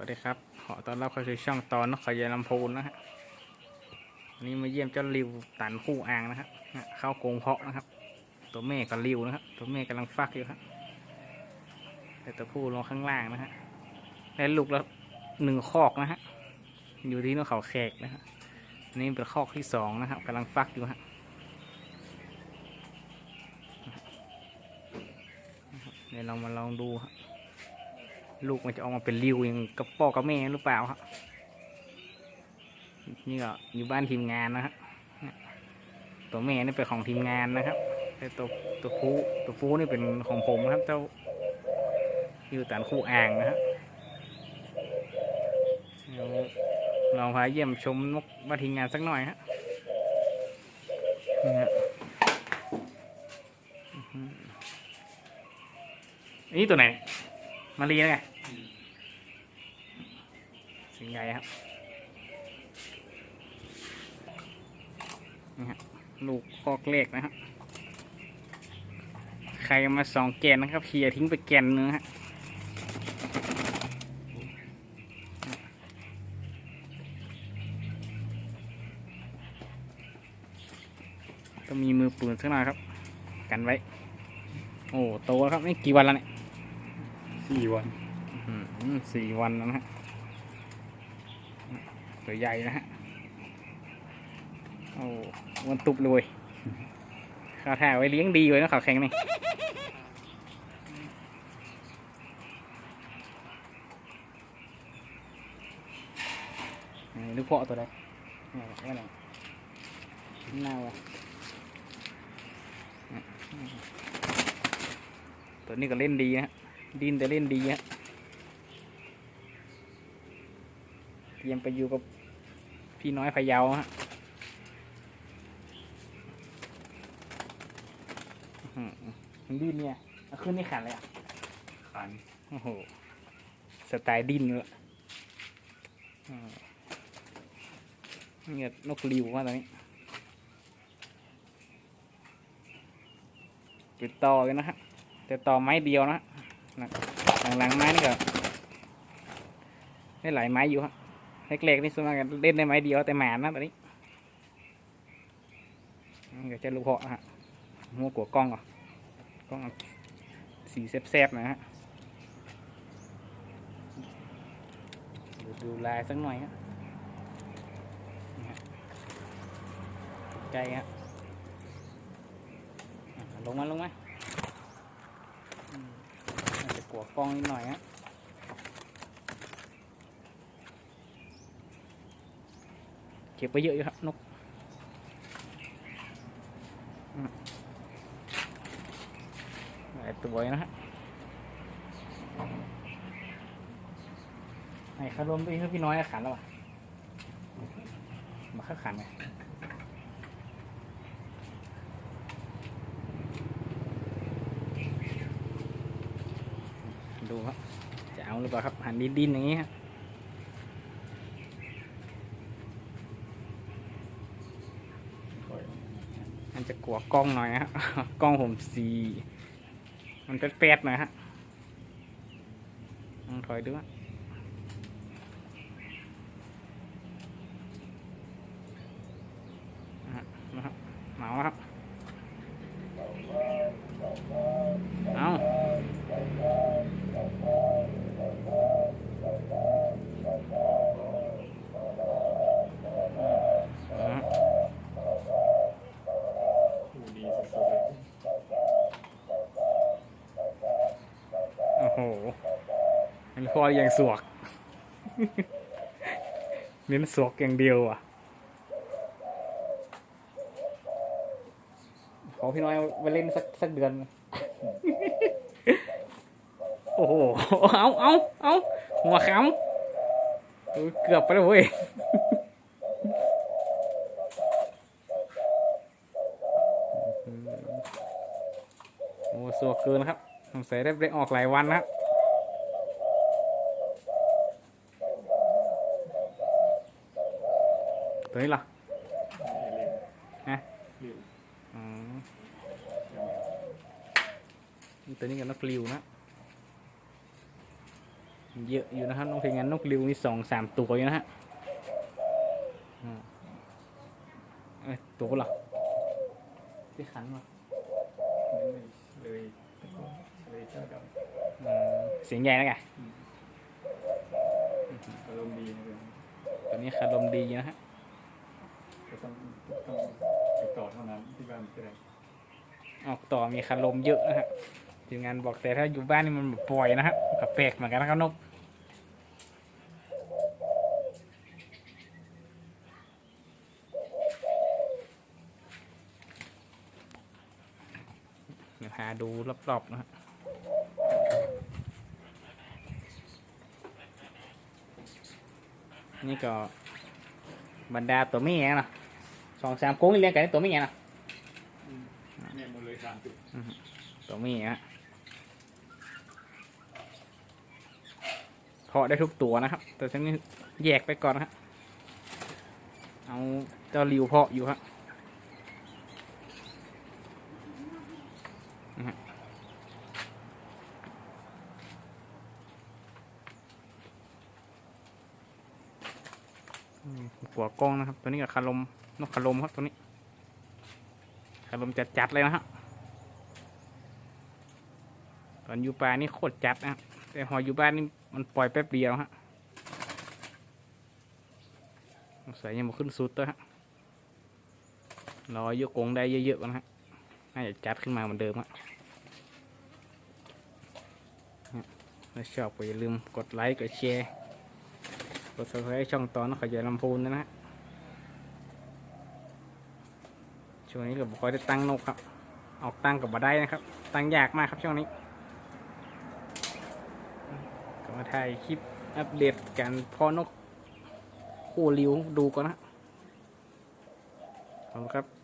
วัสดีครับ ขอต้อนรับเข้าสู่ช่องตอนนกขยายลำพูนนะฮะวันนี้มาเยี่ยมเจ้าริวตันคู่อ่างนะครับเข้ากงเพาะนะครับ ตัวแม่กับริวนะครับ ตัวแม่กำลังฟักอยู่ครับแต่ตัวผู้ลงข้างล่างนะฮะและลูกแล้วหนึ่งคอกนะฮะ อยู่ที่นกเขาแขกนะฮะอันนี่เป็นคอกที่สองนะครับกำลังฟักอยู่ฮะเดี๋ยวเรามาลองดูฮะ ลูกมันจะออกมาเป็นริวอย่างกับพ่อกับแม่หรือเปล่าครับนี่ก็อยู่บ้านทีมงานนะฮะตัวแม่นี่เป็นของทีมงานนะครับแต่ตัวตัวผู้ตัวผู้นี่เป็นของผมนะครับ เจ้าอยู่ตานคู่อ่างนะฮะเดี๋ยวเราพาเยี่ยมชมนกบ้านทีมงานสักหน่อยฮะนี่ฮะอันนี้ตัวไหน มารีนะไงสิงใหญ่ครับนี่ฮะลูกคอกเลขนะฮะใครมาสองแกนนะครับเคลียทิ้งไปแกนนึงฮะต้องมีมือปืนสักหน่อยครับ กันไว้ โอ้โตแล้วครับนี่กี่วันแล้วเนี่ย สี่วันอืมสี่วันแล้วนะฮะตัวใหญ่นะฮะโอ้วันตุบเลยข้าวท่าไว้เลี้ยงดีเลยนะขาวแข็งนี่นี่ลูกเพาะตัวใดนี่ว่ไหนน่าวะตัวนี้ก็เล่นดีนะฮะ ดินแต่เล่นดีฮะเตรียมไปอยู่กับพี่น้อยพะเยาฮะอื้อหือมันดินเนี่ยเอาขึ้นนี่ขันเลยอะขันโอ้โหสไตล์ดินเลยอืมเนี่ยนกริวว่าตอนนี้ปิดต่อกันนะฮะแต่ต่อไม้เดียวนะนะ หลังๆไม้นี่ก็ได้หลายไม้อยู่ฮะเล็กๆนี่ส่วนมากเล่นได้ไม้เดียวแต่หมานนะตอนนี้นี่ก็จะลูกเหาะนะฮะหัวกัวกล้องเหรอกล้องสีแซบๆนะฮะดูดูลายสักหน่อยฮะใกลฮะลงมาลงมา หัวกล้องนิดหน่อยฮะเก็บไปเยอะอยู่ครับนกหลายตัวนะฮะไอ้คารมตัวนี้คือพี่น้อยขันแล้วอะมาข้าขันไง ดูครับจะเอาหรือเปล่าครับหันดินดินๆอย่างนี้ครับมันจะกลัวกล้องหน่อยนะฮะกล้องผมสีมันเป็ดๆหน่อยฮะลองถอยดูฮะนะฮะนะครับเหมาครับ เอาอะ ดูดีสุดๆเลย โอ้โหมันพออย่างสวก เน้นสวกอย่างเดียวอะ ขอพี่น้อยไปเล่นสักสักเดือน โอ้โห เอาเอาเอาหัวค้ำเออเกือบไปแล้วเว้ยโอ้สวกเกินนะครับ สงสัยได้ไปออกหลายวันนะครับตัวนี้เหรอฮะลืมอ๋อนี่ตัวนี้กับนกปลิวนะเยอะอยู่นะครับนกเพลงานนกริวมีสองสามตัวอยู่นะฮะอืมเอ้ยตัวเหรอที่ขันเหรอเลย เลยเจ้าดอืมเสียงใหญ่นะแกำอารมณ์ดีนะเลยตอนนี้คารมดีนะฮะก็ต้องต้องไปต่อเท่านั้นที่บ้านจะได้ออกต่อมีคารมเยอะนะฮะทีมงานบอกแต่ถ้าอยู่บ้านนี่มันแบบปล่อยนะฮะกับแปลกเหมือนกันนะครับนกเดี๋ยวหาดูรอบๆนะฮะ นี่ก็บรรดาตัวเมียนะสองสามโค้งนี่เรียงกันตัวเมียนะเนี่ยหมดเลยสามจุดตัวเมียฮะเพาะได้ทุกตัวนะครับ แต่ฉันนี่แยกไปก่อนนะฮะเอาเจ้าริวเพาะอยู่ฮะนะฮะอืม หัวกล้องนะครับ ตัวนี้กับคารมนกคารมครับตัวนี้คารมจัดๆเลยนะฮะตอนอยู่ป่านี่โคตรจัดนะครับแต่หอยอยู่บ้านนี่มันปล่อยแป๊บเดียวฮะสงสัยยังมาขึ้นสุดตัวฮะรอยกกงได้เยอะๆกันฮะน่าจะจัดขึ้นมาเหมือนเดิมฮะถ้าชอบก็อย่าลืมกดไลค์กดแชร์ กด subscribe ช่องตอนนขยายลำพูนนะฮะช่วงนี้ก็บคอยได้ตั้งนกครับ ออกตั้งกับบ่ได้นะครับ ตั้งยากมากครับช่วงนี้ก็มาถ่ายคลิปอัปเดตการพอนกคู่ริ้วดูก่อนนะขอบคุณครับ